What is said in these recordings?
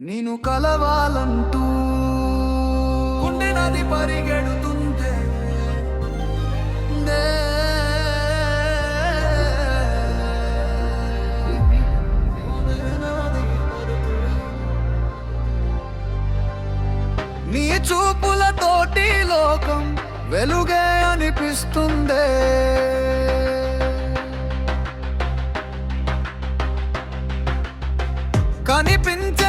నేను కలవాలంటూ గుండె నది పరిగెడుతుంటే నీ చూపులతోటి లోకం వెలుగే అనిపిస్తుందే. కనిపించ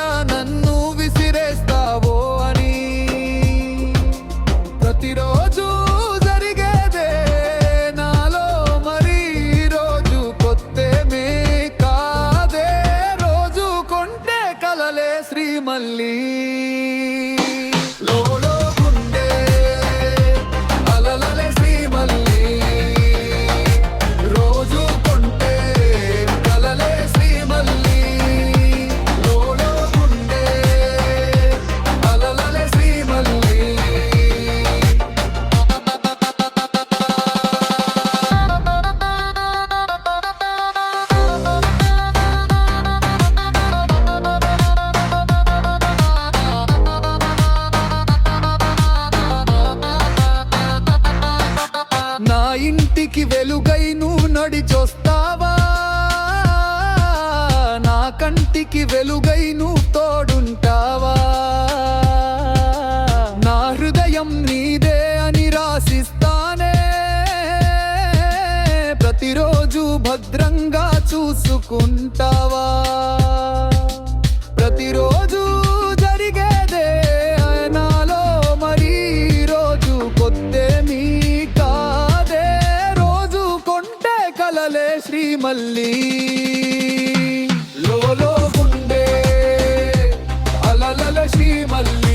నువ్వెక్కడ నన్ను విసిరేస్తావో అని ప్రతిరోజు జరిగేదే నాలో మరి రోజు కొత్తేమే కాదే. రోజు కొంటే కలలే శ్రీమల్లి. ఇంటికి వెలుగై నువ్వు నడిచొస్తావా? నా కంటికి వెలుగై నువ్వు తోడుంటావా? నా హృదయం నీదే అని రాసిస్తానే. ప్రతిరోజు భద్రంగా చూసుకుంటావా? మళ్ళీ లోలో ఉండే అలలల శ్రీ మళ్ళీ